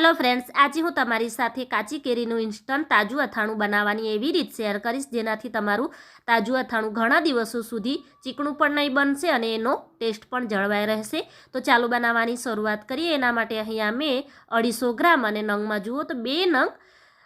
Hello friends આજે હું તમારી સાથે કાચી કેરીનું ઇન્સ્ટન્ટ તાજું અથાણું બનાવવાની એવી રીત શેર કરીશ, જેનાથી તમારું તાજું અથાણું ઘણા દિવસો સુધી ચીકણું પણ નહીં બનશે અને એનો ટેસ્ટ પણ જળવાઈ રહેશે. તો ચાલો બનાવવાની શરૂઆત કરીએ. એના માટે અહીંયા મેં અઢીસો ગ્રામ અને નંગમાં જુઓ તો બે નંગ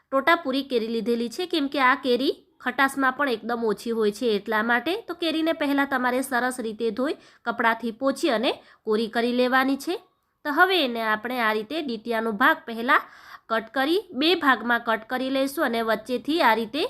ટોટાપૂરી કેરી લીધેલી છે. કેમ કે આ કેરી ખટાશમાં પણ એકદમ ઓછી હોય છે એટલા માટે. તો કેરીને પહેલાં તમારે સરસ રીતે ધોઈ કપડાથી પોચી અને કોરી કરી લેવાની છે. તો હવે એને આપણે આ રીતે ડીટિયાનો ભાગ પહેલાં કટ કરી, બે ભાગમાં કટ કરી લઈશું અને વચ્ચેથી આ રીતે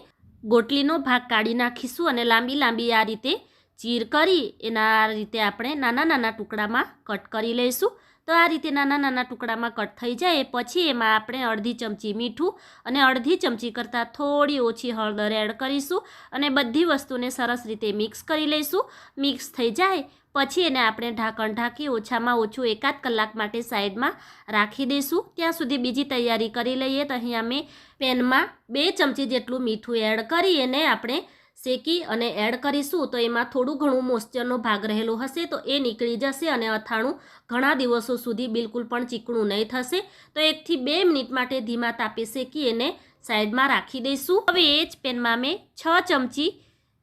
ગોટલીનો ભાગ કાઢી નાખીશું અને લાંબી લાંબી આ રીતે ચીર કરી, એના રીતે આપણે નાના નાના ટુકડામાં કટ કરી લઈશું. તો આ રીતે નાના નાના ટુકડામાં કટ થઈ જાય પછી એમાં આપણે અડધી ચમચી મીઠું અને અડધી ચમચી કરતાં થોડી ઓછી હળદર એડ કરીશું અને બધી વસ્તુને સરસ રીતે મિક્સ કરી લઈશું. મિક્સ થઈ જાય, પછી એને આપણે ઢાંકણ ઢાંકી ઓછામાં ઓછું એકાદ કલાક માટે સાઈડમાં રાખી દઈશું. ત્યાં સુધી બીજી તૈયારી કરી લઈએ તો અહીંયા મેં પેનમાં બે ચમચી જેટલું મીઠું એડ કરી એને આપણે શેકી અને એડ કરીશું તો એમાં થોડું ઘણું મોઇશ્ચરનો ભાગ રહેલો હશે તો એ નીકળી જશે અને અથાણું ઘણા દિવસો સુધી બિલકુલ પણ ચીકણું નહીં થશે. તો એકથી બે મિનિટ માટે ધીમા તાપે શેકી એને સાઈડમાં રાખી દઈશું. હવે એ જ પેનમાં મેં છ ચમચી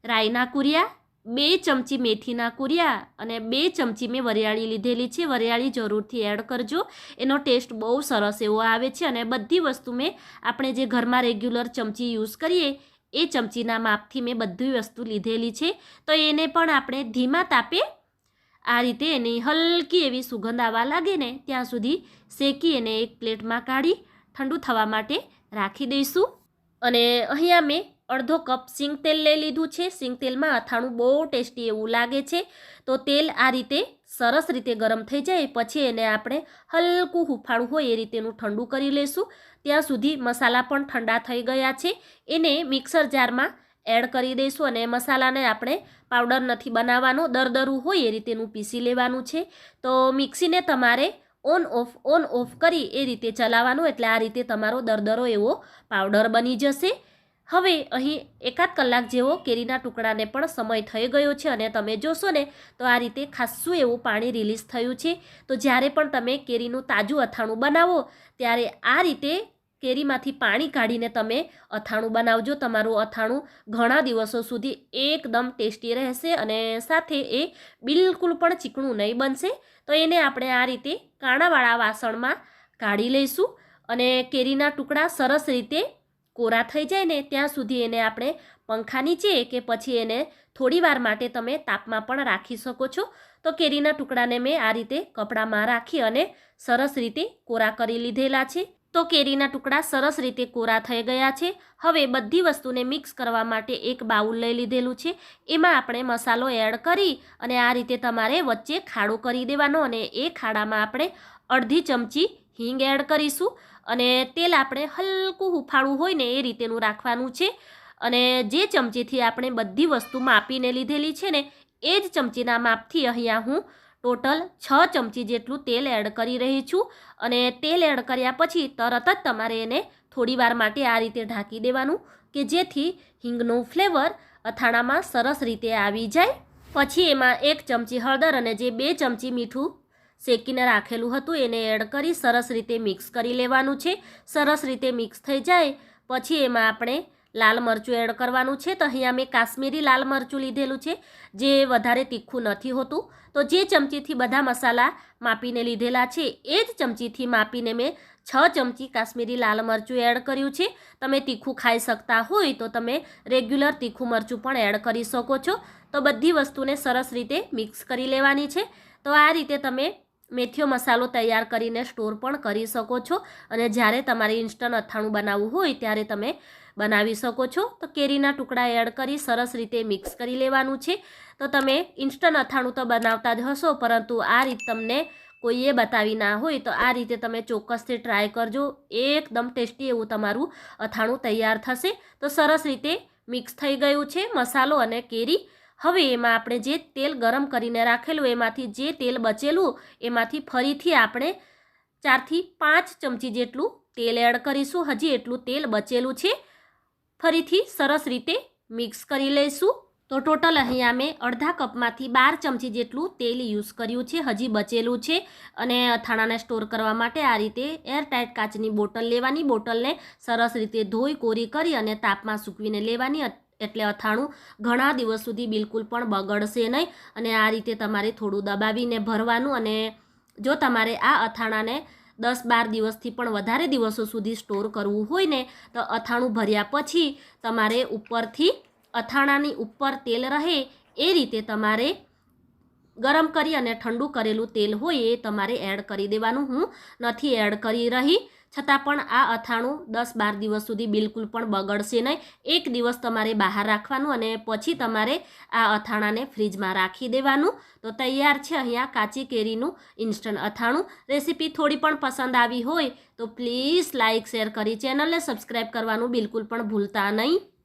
રાઈના કુરિયા, બે ચમચી મેથીના કુરિયા અને બે ચમચી મેં વરિયાળી લીધેલી છે. વરિયાળી જરૂરથી એડ કરજો. એનો ટેસ્ટ બહુ સરસ એવો આવે છે અને બધી વસ્તુ મેં આપણે જે ઘરમાં રેગ્યુલર ચમચી યુઝ કરીએ એ ચમચીના માપથી મેં બધી વસ્તુ લીધેલી છે. તો એને પણ આપણે ધીમા તાપે આ રીતે એની હલકી એવી સુગંધ આવવા લાગે ને ત્યાં સુધી શેકી એને એક પ્લેટમાં કાઢી ઠંડુ થવા માટે રાખી દઈશું. અને અહીંયા મેં અડધો કપ સિંગ તેલ લઈ લીધું છે. સિંગ તેલમાં અથાણું બહુ ટેસ્ટી એવું લાગે છે. તો તેલ આ રીતે સરસ રીતે ગરમ થઈ જાય, પછી એને આપણે હલકું હૂંફાળું હોય એ રીતેનું ઠંડુ કરી લઈશું ત્યાં સુધી મસાલા પણ ઠંડા થઈ ગયા છે. એને મિક્સર જારમાં એડ કરી દઈશું અને મસાલાને આપણે પાવડર નથી બનાવવાનો, દરદરું હોય એ રીતેનું પીસી લેવાનું છે. તો મિક્સીને તમારે ઓન ઓફ ઓન ઓફ કરી એ રીતે ચલાવવાનું, એટલે આ રીતે તમારો દરદરો એવો પાવડર બની જશે. હવે અહીં એકાદ કલાક જેવો કેરીના ટુકડાને પણ સમય થઈ ગયો છે અને તમે જોશો ને તો આ રીતે ખાસ્સું એવું પાણી રિલીઝ થયું છે. તો જ્યારે પણ તમે કેરીનું તાજું અથાણું બનાવો, ત્યારે આ રીતે કેરીમાંથી પાણી કાઢીને તમે અથાણું બનાવજો. તમારું અથાણું ઘણા દિવસો સુધી એકદમ ટેસ્ટી રહેશે અને સાથે એ બિલકુલ પણ ચીકણું નહીં બનશે. તો એને આપણે આ રીતે કાણાવાળા વાસણમાં કાઢી લઈશું અને કેરીના ટુકડા સરસ રીતે કોરા થઈ જાય ને ત્યાં સુધી એને આપણે પંખા નીચે કે પછી એને થોડી વાર માટે તમે તાપમાં પણ રાખી શકો છો. તો કેરીના ટુકડાને મેં આ રીતે કપડામાં રાખી અને સરસ રીતે કોરા કરી લીધેલા છે. તો કેરીના ટુકડા સરસ રીતે કોરા થઈ ગયા છે. હવે બધી વસ્તુને મિક્સ કરવા માટે એક બાઉલ લઈ લીધેલું છે. એમાં આપણે મસાલો એડ કરી અને આ રીતે તમારે વચ્ચે ખાડો કરી દેવાનો અને એ ખાડામાં આપણે અડધી ચમચી હિંગ એડ કરીશું અને તેલ આપણે હલકું હુફાળું હોય ને એ રીતેનું રાખવાનું છે. અને જે ચમચીથી આપણે બધી વસ્તુ માપીને લીધેલી છે ને, એ જ ચમચીના માપથી અહીંયા હું ટોટલ છ ચમચી જેટલું તેલ એડ કરી રહી છું. અને તેલ એડ કર્યા પછી તરત જ તમારે એને થોડી વાર માટે આ રીતે ઢાંકી દેવાનું કે જેથી હિંગનું ફ્લેવર અથાણામાં સરસ રીતે આવી જાય. પછી એમાં એક ચમચી હળદર અને જે બે ચમચી મીઠું શેકીને રાખેલું હતું, એને એડ કરી સરસ રીતે મિક્સ કરી લેવાનું છે. સરસ રીતે મિક્સ થઈ જાય, પછી એમાં આપણે લાલ મરચું એડ કરવાનું છે. તો અહીંયા મેં કાશ્મીરી લાલ મરચું લીધેલું છે, જે વધારે તીખું નથી હોતું. તો જે ચમચીથી બધા મસાલા માપીને લીધેલા છે, એ જ ચમચીથી માપીને મેં છ ચમચી કાશ્મીરી લાલ મરચું એડ કર્યું છે. તમે તીખું ખાઈ શકતા હોય તો તમે રેગ્યુલર તીખું મરચું પણ એડ કરી શકો છો. તો બધી વસ્તુને સરસ રીતે મિક્સ કરી લેવાની છે. તો આ રીતે તમે મેથીઓ મસાલો તૈયાર કરીને સ્ટોર પણ કરી શકો છો. અને જ્યારે તમારે ઇન્સ્ટન્ટ અથાણું બનાવવું હોય ત્યારે તમે બનાવી શકો છો. તો કેરીના ટુકડા એડ કરી સરસ રીતે મિક્સ કરી લેવાનું છે. તો તમે ઇન્સ્ટન્ટ અથાણું તો બનાવતા જ હશો, પરંતુ આ રીત તમને કોઈએ બતાવી ના હોય તો આ રીતે તમે ચોક્કસથી ટ્રાય કરજો. એકદમ ટેસ્ટી એવું તમારું અથાણું તૈયાર થશે. તો સરસ રીતે મિક્સ થઈ ગયું છે મસાલો અને કેરી. હવે એમાં આપણે જે તેલ ગરમ કરીને રાખેલું, એમાંથી જે તેલ બચેલું, એમાંથી ફરીથી આપણે ચારથી પાંચ ચમચી જેટલું તેલ એડ કરીશું. હજી એટલું તેલ બચેલું છે. ફરીથી સરસ રીતે મિક્સ કરી લઈશું. તો ટોટલ અહીંયા મેં અડધા કપમાંથી બાર ચમચી જેટલું તેલ યુઝ કર્યું છે. હજી બચેલું છે અને અથાણાને સ્ટોર કરવા માટે આ રીતે એરટાઇટ કાચની બોટલ લેવાની. બોટલને સરસ રીતે ધોઈ કોરી કરી અને તાપમાં સૂકવીને લેવાની. એટલે અથાણું ઘણા દિવસ સુધી બિલકુલ પણ બગડશે નહીં. અને આ રીતે તમારે થોડું દબાવીને ભરવાનું અને જો તમારે આ અથાણાને દસ બાર દિવસથી પણ વધારે દિવસો સુધી સ્ટોર કરવું હોય ને, તો અથાણું ભર્યા પછી તમારે ઉપરથી અથાણાની ઉપર તેલ રહે એ રીતે તમારે ગરમ કરી અને ઠંડુ કરેલું તેલ હોય એ તમારે એડ કરી દેવાનું. હું નથી એડ કરી રહી. છતાં પણ આ અથાણું દસ બાર દિવસ સુધી બિલકુલ પણ બગડશે નહીં. એક દિવસ તમારે બહાર રાખવાનું અને પછી તમારે આ અથાણાને ફ્રીજમાં રાખી દેવાનું. તો તૈયાર છે અહીંયા કાચી કેરીનું ઇન્સ્ટન્ટ અથાણું. રેસીપી થોડી પણ પસંદ આવી હોય તો પ્લીઝ લાઇક શેર કરી ચેનલને સબસ્ક્રાઈબ કરવાનું બિલકુલ પણ ભૂલતા નહીં.